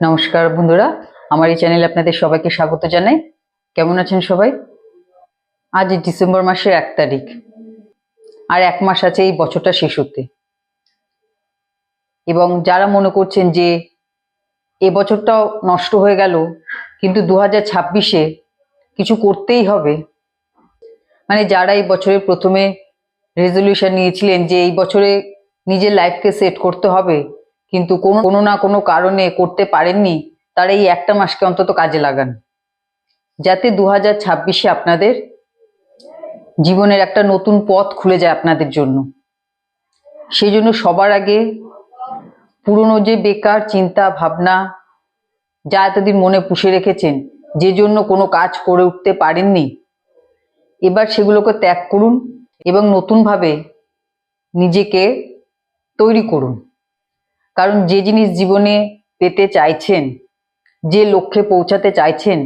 নমস্কার বন্ধুরা, আমার এই চ্যানেলে আপনাদের সবাইকে স্বাগত জানাই। কেমন আছেন সবাই? আজ ডিসেম্বর মাসের এক তারিখ, আর এক মাস আছে এই বছরটা শেষ হতে। এবং যারা মনে করছেন যে এ বছরটাও নষ্ট হয়ে গেল, কিন্তু দু হাজার ছাব্বিশে কিছু করতেই হবে। মানে যারা এই বছরের প্রথমে রেজলিউশন নিয়েছিলেন যে এই বছরে নিজের লাইফকে সেট করতে হবে কিন্তু কোনো না কোনো কারণে করতে পারেননি, তারা এই একটা মাসকে অন্তত কাজে লাগান। যাতে দু হাজার ছাব্বিশে আপনাদের জীবনের একটা নতুন পথ খুলে যায় আপনাদের জন্য। সেই জন্য সবার আগে পুরনো যে বেকার চিন্তা, ভাবনা, যা এতদিন মনে পুষে রেখেছেন, যে জন্য কোনো কাজ করে উঠতে পারেননি, এবার সেগুলোকে ত্যাগ করুন এবং নতুনভাবে নিজেকে তৈরি করুন। কারণ যে জিনিস জীবনে পেতে চাইছেন, যে লক্ষ্যে পৌঁছাতে চাইছেন,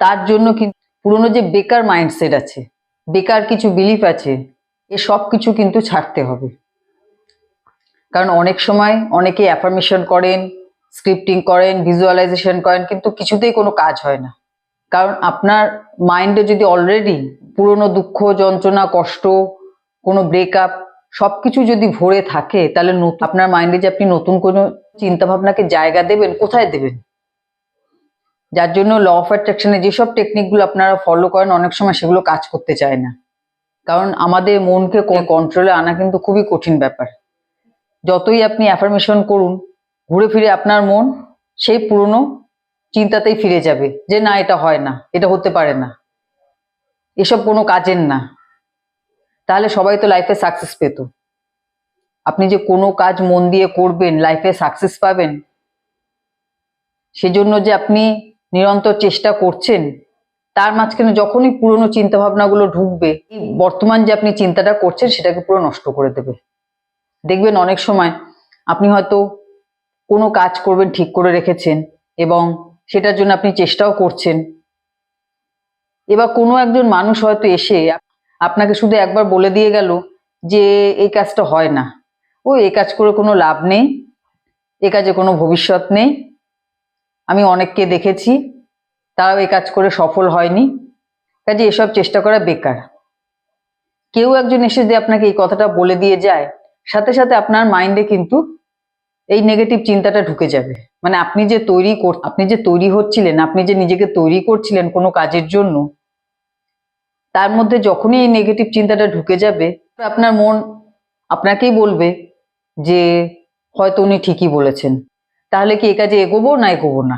তার জন্য কিন্তু পুরনো যে বেকার মাইন্ডসেট আছে, বেকার কিছু বিলিফ আছে, এ সব কিছু কিন্তু ছাড়তে হবে। কারণ অনেক সময় অনেকে অ্যাফার্মেশন করেন স্ক্রিপ্টিং করেন ভিজুয়ালাইজেশন করেন, কিন্তু কিছুতেই কোনো কাজ হয় না। কারণ আপনার মাইন্ডে যদি অলরেডি পুরনো দুঃখ, যন্ত্রণা, কষ্ট, কোনো ব্রেকআপ সবকিছু যদি ভরে থাকে, তাহলে আপনার মাইন্ডে যে আপনি নতুন কোনো চিন্তা ভাবনাকে জায়গা দেবেন, কোথায় দেবেন? যার জন্য ল অফ অ্যাট্রাকশনে যেসব টেকনিকগুলো আপনারা ফলো করেন, অনেক সময় সেগুলো কাজ করতে চায় না। কারণ আমাদের মনকে কন্ট্রোলে আনা কিন্তু খুবই কঠিন ব্যাপার। যতই আপনি অ্যাফার্মেশন করুন, ঘুরে ফিরে আপনার মন সেই পুরনো চিন্তাতেই ফিরে যাবে যে, না, এটা হয় না, এটা হতে পারে না। এসব কোনো কাজের না। তাহলে সবাই তো লাইফে সাকসেস পেত। আপনি যে কোনো কাজ মন দিয়ে করবেন লাইফে সাকসেস পাবেন, সেজন্য যে আপনি নিরন্তর চেষ্টা করছেন, তার মাঝখানে যখনই পুরনো চিন্তা ভাবনাগুলো ঢুকবে, বর্তমান যে আপনি চিন্তাটা করছেন, সেটাকে পুরো নষ্ট করে দেবে। দেখবেন অনেক সময় আপনি হয়তো কোনো কাজ করবেন, ঠিক করে রেখেছেন এবং সেটার জন্য আপনি চেষ্টাও করছেন। এবার কোনো একজন মানুষ হয়তো এসে আপনাকে শুধু একবার বলে দিয়ে গেল যে এই কাজটা হয় না। ও এই কাজ করে কোনো লাভ নেই, এ কাজে কোনো ভবিষ্যৎ নেই। আমি অনেককে দেখেছি, তারাও এই কাজ করে সফল হয়নি। কাজে এসব চেষ্টা করা বেকার। কেউ একজন এসে যে আপনাকে এই কথাটা বলে দিয়ে যায়, সাথে সাথে আপনার মাইন্ডে কিন্তু এই নেগেটিভ চিন্তাটা ঢুকে যাবে। মানে আপনি যে তৈরি আপনি যে তৈরি হচ্ছিলেন, আপনি যে নিজেকে তৈরি করছিলেন কোনো কাজের জন্য তার মধ্যে যখনই এই নেগেটিভ চিন্তাটা ঢুকে যাবে, আপনার মন আপনাকেই বলবে যে, হয়তো উনি ঠিকই বলেছেন। তাহলে কি এ কাজে এগোবো না এগোবো না?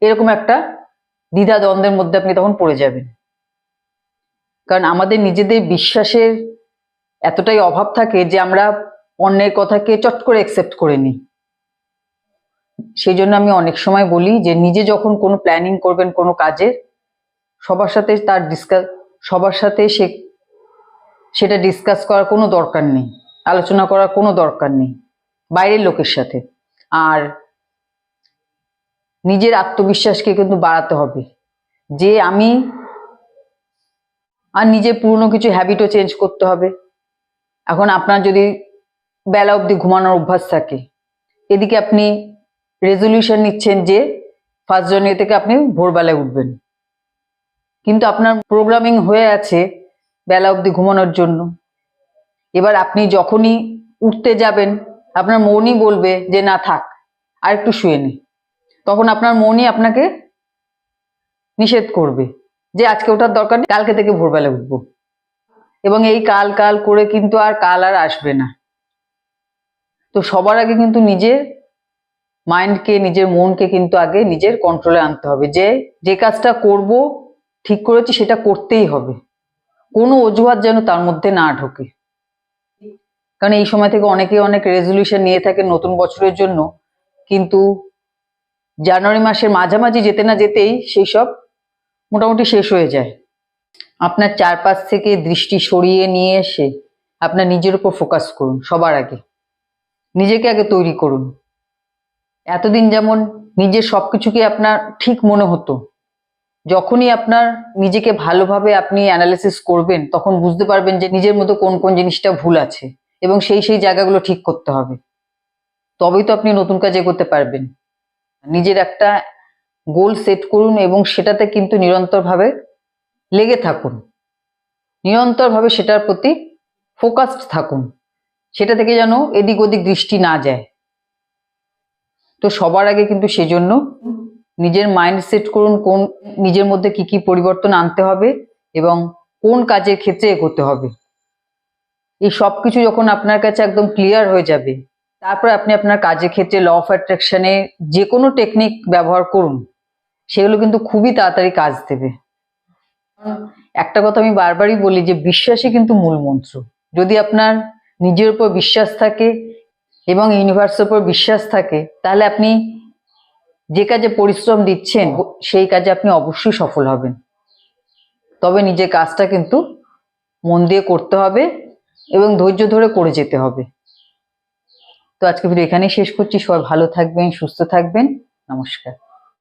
এরকম একটা দ্বিধা দ্বন্দ্বের মধ্যে আপনি তখন পড়ে যাবেন। কারণ আমাদের নিজেদের বিশ্বাসের এতটাই অভাব থাকে যে, আমরা অন্যের কথাকে চট করে অ্যাকসেপ্ট করে নিই। সেই জন্য আমি অনেক সময় বলি যে, নিজে যখন কোনো প্ল্যানিং করবেন কোনো কাজের সবার সাথে তার ডিসকাস সবার সাথে সে, সেটা ডিসকাস করার কোনো দরকার নেই, আলোচনা করার কোনো দরকার নেই, বাইরের লোকের সাথে। আর নিজের আত্মবিশ্বাসকে কিন্তু বাড়াতে হবে। যে আমি, আর নিজের পুরনো কিছু হ্যাবিটও চেঞ্জ করতে হবে। এখন আপনার যদি বেলা অবধি ঘুমানোর অভ্যাস থাকে, এদিকে আপনি রেজলিউশন নিচ্ছেন যে ফার্স্ট জানুয়ারি থেকে আপনি ভোরবেলায় উঠবেন। কিন্তু আপনার প্রোগ্রামিং হয়ে আছে বেলা অবধি ঘুমানোর জন্য। এবার আপনি যখনই উঠতে যাবেন, আপনার মনই বলবে যে, না থাক, আর একটু শুয়ে নে। তখন আপনার মনই আপনাকে নিষেধ করবে যে, আজকে ওঠার দরকার নেই, কালকে থেকে ভোরবেলা উঠবো। এবং এই কাল কাল করে কিন্তু আর কাল আর আসবে না। তো সবার আগে কিন্তু নিজের মাইন্ডকে নিজের মনকে কিন্তু আগে নিজের কন্ট্রোলে আনতে হবে যে যে কাজটা করব ঠিক করেছি, সেটা করতেই হবে। কোনো অজুহাত যেন তার মধ্যে না ঢোকে। কারণ এই সময় থেকে অনেকে অনেক রেজলিউশন নিয়ে থাকে নতুন বছরের জন্য, কিন্তু জানুয়ারি মাসের মাঝামাঝি যেতে না যেতেই সেই সব মোটামুটি শেষ হয়ে যায়। আপনার চারপাশ থেকে দৃষ্টি সরিয়ে নিয়ে এসে আপনার নিজের উপর ফোকাস করুন, সবার আগে। নিজেকে আগে তৈরি করুন। এতদিন যেমন নিজের সবকিছুকে আপনার ঠিক মনে হতো যখনই আপনার নিজেকে ভালোভাবে আপনি অ্যানালিসিস করবেন, তখন বুঝতে পারবেন যে নিজের মতো কোন কোন জিনিসটা ভুল আছে এবং সেই সেই জায়গাগুলো ঠিক করতে হবে। তবেই তো আপনি নতুন কাজ করতে পারবেন। নিজের একটা গোল সেট করুন এবং সেটাতে কিন্তু নিরন্তরভাবে লেগে থাকুন। নিরন্তরভাবে সেটার প্রতি ফোকাসড থাকুন। সেটা থেকে যেন এদিক ওদিক দৃষ্টি না যায়। তো সবার আগে কিন্তু সেজন্য নিজের মাইন্ড সেট করুন কোন, নিজের মধ্যে কি কি পরিবর্তন আনতে হবে এবং কোন কাজের ক্ষেত্রে এগোতে হবে। এই সব কিছু যখন আপনার কাছে একদম ক্লিয়ার হয়ে যাবে, তারপর আপনি আপনার কাজের ক্ষেত্রে ল অফ অ্যাট্রাকশনে যে কোনো টেকনিক ব্যবহার করুন, সেগুলো কিন্তু খুবই তাড়াতাড়ি কাজ দেবে। একটা কথা আমি বারবারই বলি যে বিশ্বাসই কিন্তু মূল মন্ত্র। যদি আপনার নিজের উপর বিশ্বাস থাকে এবং ইউনিভার্সের উপর বিশ্বাস থাকে, তাহলে আপনি যে কাজে পরিশ্রম দিচ্ছেন সেই কাজে আপনি অবশ্যই সফল হবেন। তবে নিজের কাজটা কিন্তু মন দিয়ে করতে হবে এবং ধৈর্য ধরে করে যেতে হবে। তো আজকে ভিডিও এখানেই শেষ করছি। সবাই ভালো থাকবেন সুস্থ থাকবেন। নমস্কার।